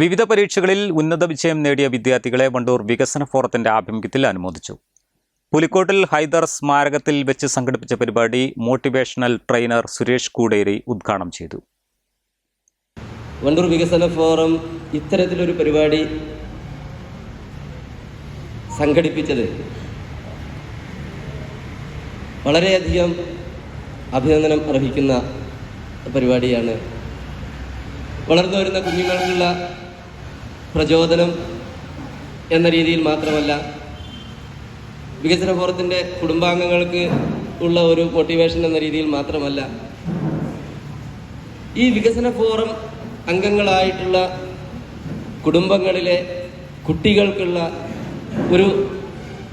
വിവിധ പരീക്ഷകളിൽ ഉന്നത വിജയം നേടിയ വിദ്യാർത്ഥികളെ വണ്ടൂർ വികസന ഫോറത്തിന്റെ ആഭിമുഖ്യത്തിൽ അനുമോദിച്ചു. പുലിക്കോട്ടിൽ ഹൈദർ സ്മാരകത്തിൽ വെച്ച് സംഘടിപ്പിച്ച പരിപാടി മോട്ടിവേഷണൽ ട്രെയിനർ സുരേഷ് കൂടേരി ഉദ്ഘാടനം ചെയ്തു. വണ്ടൂർ വികസന ഫോറം ഇത്തരത്തിലൊരു പരിപാടി സംഘടിപ്പിച്ചത് വളരെയധികം അഭിനന്ദനം അർഹിക്കുന്ന പരിപാടിയാണ്. വളർന്നു വരുന്ന കുഞ്ഞുങ്ങൾക്കുള്ള പ്രചോദനം എന്ന രീതിയിൽ മാത്രമല്ല വികസന ഫോറത്തിന്റെ കുടുംബാംഗങ്ങൾക്ക് ഉള്ള ഒരു മോട്ടിവേഷൻ എന്ന രീതിയിൽ മാത്രമല്ല ഈ വികസന ഫോറം അംഗങ്ങളായിട്ടുള്ള കുടുംബങ്ങളിലെ കുട്ടികൾക്കുള്ള ഒരു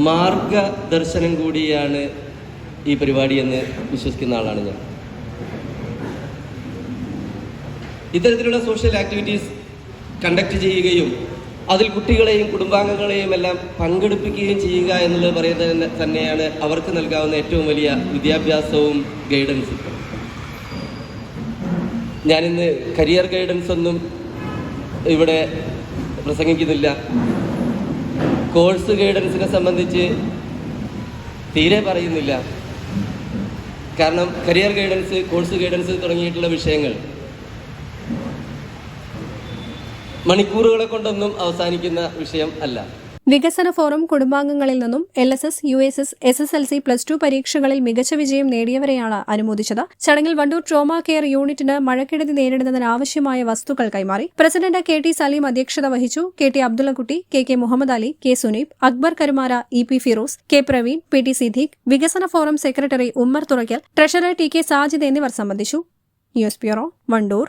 മാർഗദർശനം കൂടിയാണ് ഈ പരിപാടി എന്ന് വിശ്വസിക്കുന്ന ആളാണ് ഞാൻ. ഇത്തരത്തിലുള്ള സോഷ്യൽ ആക്ടിവിറ്റീസ് കണ്ടക്ട് ചെയ്യുകയും അതിൽ കുട്ടികളെയും കുടുംബാംഗങ്ങളെയും എല്ലാം പങ്കെടുപ്പിക്കുകയും ചെയ്യുക എന്നുള്ളത് പറയുന്നത് തന്നെ- തന്നെയാണ് അവർക്ക് നൽകാവുന്ന ഏറ്റവും വലിയ വിദ്യാഭ്യാസവും ഗൈഡൻസും ഞാനിന്ന് കരിയർ ഗൈഡൻസ് ഒന്നും ഇവിടെ പ്രസംഗിക്കുന്നില്ല. കോഴ്സ് ഗൈഡൻസിനെ സംബന്ധിച്ച് തീരെ പറയുന്നില്ല. കാരണം കരിയർ ഗൈഡൻസ് കോഴ്സ് ഗൈഡൻസ് തുടങ്ങിയിട്ടുള്ള വിഷയങ്ങൾ മണിക്കൂറുകളെ കൊണ്ടൊന്നും അവസാനിക്കുന്ന വിഷയം അല്ല. വികസന ഫോറം കുടുംബാംഗങ്ങളിൽ നിന്നും L S S U S S S S L C plus two പരീക്ഷകളിൽ മികച്ച വിജയം നേടിയവരെയാണ് അനുമോദിച്ചത്. ചടങ്ങിൽ വണ്ടൂർ ട്രോമ കെയർ യൂണിറ്റിന് മഴക്കെടുതി നേരിടുന്നതിന് ആവശ്യമായ വസ്തുക്കൾ കൈമാറി. പ്രസിഡന്റ് കെ ടി സലീം അധ്യക്ഷത വഹിച്ചു. K T Abdullakutty K K Muhammad Ali K Suneeb Akbar Karumara E P Firoz K Praveen P T Siddique വികസന forum secretary Ummer Thurakkal treasurer T K Sajid എന്നിവർ സംബന്ധിച്ചു. News bureau Wandoor.